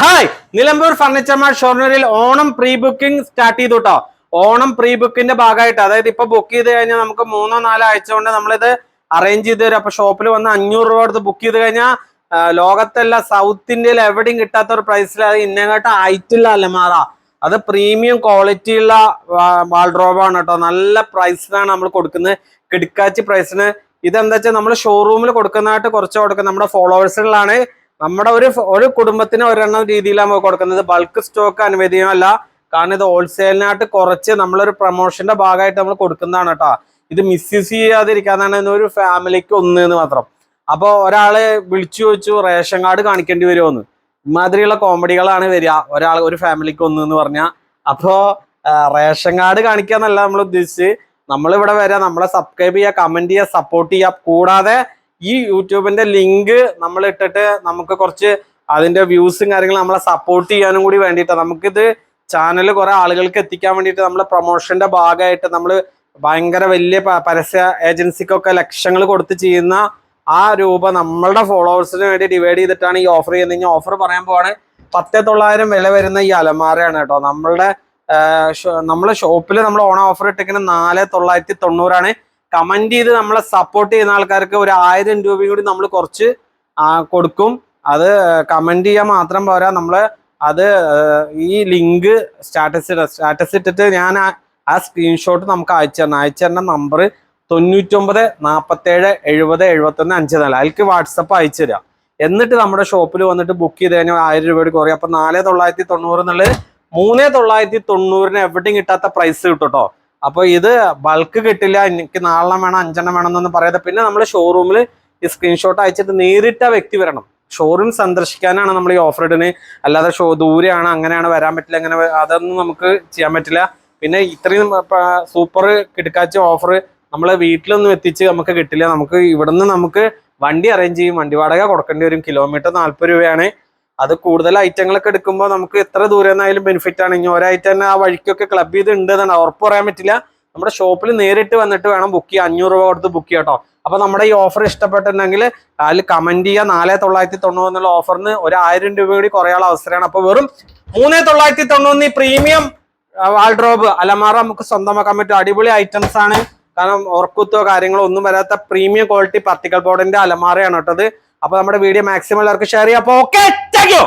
Hi Nilambur furniture mart ഷൊർണൂരിൽ Onam pre booking start ചെയ്തു കേട്ടോ ഓണം പ്രീ ബുക്കിന്റെ ഭാഗമായിട്ട് അതായത് ഇപ്പൊ ബുക്ക് ചെയ്ത് കഴിഞ്ഞാൽ നമുക്ക് മൂന്നോ നാലോ ആഴ്ച കൊണ്ട് നമ്മളിത് അറേഞ്ച് ചെയ്ത് തരും. അപ്പൊ ഷോപ്പിൽ വന്ന് അഞ്ഞൂറ് രൂപ കൊടുത്ത് ബുക്ക് ചെയ്ത് കഴിഞ്ഞാൽ ലോകത്തല്ല സൗത്ത് ഇന്ത്യയിൽ എവിടെയും കിട്ടാത്ത ഒരു പ്രൈസിൽ അത് ഇന്നങ്ങോട്ട് ആയിട്ടില്ല അലമാറ അത് പ്രീമിയം ക്വാളിറ്റി ഉള്ള വാൾഡ്രോബാണ് കേട്ടോ. നല്ല പ്രൈസിലാണ് നമ്മൾ കൊടുക്കുന്നത്. കിടക്കാച്ചി പ്രൈസിന് ഇതെന്താ വെച്ചാൽ നമ്മൾ ഷോറൂമിൽ കൊടുക്കുന്നതായിട്ട് കുറച്ച് കൊടുക്കുന്നത് നമ്മുടെ ഫോളോവേഴ്സുകളാണ് നമ്മുടെ ഒരു ഒരു കുടുംബത്തിന് ഒരെണ്ണം രീതിയിലാണ് കൊടുക്കുന്നത്. ബൾക്ക് സ്റ്റോക്ക് അനുവദനീയമല്ല കാരണം ഇത് ഹോൾസെയിലിനായിട്ട് കുറച്ച് നമ്മളൊരു പ്രൊമോഷന്റെ ഭാഗമായിട്ട് നമ്മൾ കൊടുക്കുന്നതാണ് കേട്ടോ ഇത് മിസ്യൂസ് ചെയ്യാതിരിക്കാന്നാണ് ഒരു ഫാമിലിക്ക് ഒന്ന് എന്ന് മാത്രം. അപ്പോൾ ഒരാളെ വിളിച്ചു ചോദിച്ചു റേഷൻ കാർഡ് കാണിക്കേണ്ടി വരുമോന്ന് ഇമാതിരിയുള്ള കോമഡികളാണ് വരിക. ഒരാൾ ഒരു ഫാമിലിക്ക് ഒന്ന് എന്ന് പറഞ്ഞാൽ അപ്പോൾ റേഷൻ കാർഡ് കാണിക്കാന്നല്ല നമ്മൾ ഉദ്ദേശിച്ച് നമ്മളിവിടെ വരാം നമ്മളെ സബ്സ്ക്രൈബ് ചെയ്യുക കമന്റ് ചെയ്യുക സപ്പോർട്ട് ചെയ്യുക കൂടാതെ ഈ യൂട്യൂബിന്റെ ലിങ്ക് നമ്മൾ ഇട്ടിട്ട് നമുക്ക് കുറച്ച് അതിന്റെ വ്യൂസും കാര്യങ്ങളും നമ്മളെ സപ്പോർട്ട് ചെയ്യാനും കൂടി വേണ്ടിയിട്ടാണ് നമുക്കിത് ചാനൽ കുറെ ആളുകൾക്ക് എത്തിക്കാൻ വേണ്ടിയിട്ട് നമ്മളെ പ്രൊമോഷന്റെ ഭാഗമായിട്ട് നമ്മൾ ഭയങ്കര വലിയ പരസ്യ ഏജൻസിക്കൊക്കെ ലക്ഷങ്ങൾ കൊടുത്ത് ചെയ്യുന്ന ആ രൂപ നമ്മളുടെ ഫോളോവേഴ്സിന് വേണ്ടി ഡിവൈഡ് ചെയ്തിട്ടാണ് ഈ ഓഫർ ചെയ്യുന്നത്. ഇനി ഓഫർ പറയാൻ പോവാണ്. പത്തേ തൊള്ളായിരം വില വരുന്ന ഈ അലമാരയാണ് കേട്ടോ. നമ്മളുടെ നമ്മളെ ഷോപ്പിൽ നമ്മൾ ഓണം ഓഫർ ഇട്ടിരിക്കുന്നത് നാല് തൊള്ളായിരത്തി തൊണ്ണൂറാണ്. കമന്റ് ചെയ്ത് നമ്മളെ സപ്പോർട്ട് ചെയ്യുന്ന ആൾക്കാർക്ക് ഒരു ആയിരം രൂപയും കൂടി നമ്മൾ കുറച്ച് കൊടുക്കും. അത് കമന്റ് ചെയ്യാൻ മാത്രം പോരാ. നമ്മൾ അത് ഈ ലിങ്ക് സ്റ്റാറ്റസ് സ്റ്റാറ്റസ് ഇട്ടിട്ട് ഞാൻ ആ- ആ സ്ക്രീൻഷോട്ട് നമുക്ക് അയച്ചു തരണം. അയച്ചു തരുന്ന നമ്പർ തൊണ്ണൂറ്റൊമ്പത് നാൽപ്പത്തേഴ് എഴുപത് എഴുപത്തൊന്ന് അഞ്ച് നാല് അതിലേക്ക് വാട്സപ്പ് അയച്ചു തരാം. എന്നിട്ട് നമ്മുടെ ഷോപ്പിൽ വന്നിട്ട് ബുക്ക് ചെയ്ത് കഴിഞ്ഞാൽ ആയിരം രൂപയുടെ കുറയും. അപ്പൊ നാല് തൊള്ളായിരത്തി തൊണ്ണൂറ് എന്നുള്ളത് മൂന്ന് തൊള്ളായിരത്തി തൊണ്ണൂറിന് എവിടെയും കിട്ടാത്ത പ്രൈസ് കിട്ടും കേട്ടോ അപ്പൊ ഇത് ബൾക്ക് കിട്ടില്ല എനിക്ക് നാലെണ്ണം വേണം അഞ്ചെണ്ണം വേണം എന്നൊന്നും പറയാതെ പിന്നെ നമ്മൾ ഷോറൂമിൽ ഈ സ്ക്രീൻഷോട്ട് അയച്ചിട്ട് നേരിട്ട് ആ വ്യക്തി വരണം. ഷോറൂം സന്ദർശിക്കാനാണ് നമ്മൾ ഈ ഓഫർ ഇടുന്നത് അല്ലാതെ ഷോ ദൂരെയാണ് അങ്ങനെയാണ് വരാൻ പറ്റില്ല അങ്ങനെ അതൊന്നും നമുക്ക് ചെയ്യാൻ പറ്റില്ല. പിന്നെ ഇത്രയും സൂപ്പർ കിടക്കാച്ച ഓഫർ നമ്മളെ വീട്ടിലൊന്നും എത്തിച്ച് നമുക്ക് കിട്ടില്ല. നമുക്ക് ഇവിടുന്ന് നമുക്ക് വണ്ടി അറേഞ്ച് ചെയ്യും. വണ്ടി വാടക കൊടുക്കേണ്ടി വരും. കിലോമീറ്റർ നാൽപ്പത് രൂപയാണ്. അത് കൂടുതൽ ഐറ്റങ്ങളൊക്കെ എടുക്കുമ്പോൾ നമുക്ക് എത്ര ദൂരം നിന്നായാലും ബെനിഫിറ്റ് ആണ്. ഇനി ഒരാഴ്ച തന്നെ ആ വഴിക്കൊക്കെ ക്ലബ് ചെയ്ത് ഉണ്ട് എന്നാണ് ഉറപ്പ് പറയാൻ പറ്റില്ല. നമ്മുടെ ഷോപ്പിൽ നേരിട്ട് വന്നിട്ട് വേണം ബുക്ക് ചെയ്യാൻ. അഞ്ഞൂറ് രൂപ കൊടുത്ത് ബുക്ക് ചെയ്യാം കേട്ടോ. അപ്പൊ നമ്മുടെ ഈ ഓഫർ ഇഷ്ടപ്പെട്ടിട്ടുണ്ടെങ്കിൽ അതിൽ കമന്റ് ചെയ്യുക. നാല് തൊള്ളായിരത്തി തൊണ്ണൂറ് എന്നുള്ള ഓഫറിന് ഒരു ആയിരം രൂപ കൂടി കുറയാനുള്ള അവസരമാണ്. അപ്പൊ വെറും മൂന്ന് തൊള്ളായിരത്തി തൊണ്ണൂറ് ഈ പ്രീമിയം വാൾഡ്രോബ് അലമാറ നമുക്ക് സ്വന്തമാക്കാൻ പറ്റും. അടിപൊളി ഐറ്റംസ് ആണ്. കാരണം ഉറക്കുത്തോ കാര്യങ്ങളോ ഒന്നും വരാത്ത പ്രീമിയം ക്വാളിറ്റി പർട്ടിക്കൽ ബോർഡിന്റെ അലമാറയാണ് കേട്ടത് അപ്പൊ നമ്മുടെ വീഡിയോ മാക്സിമം എല്ലാവർക്കും ഷെയർ ചെയ്യാം. അപ്പൊ ഓക്കെ താങ്ക് യു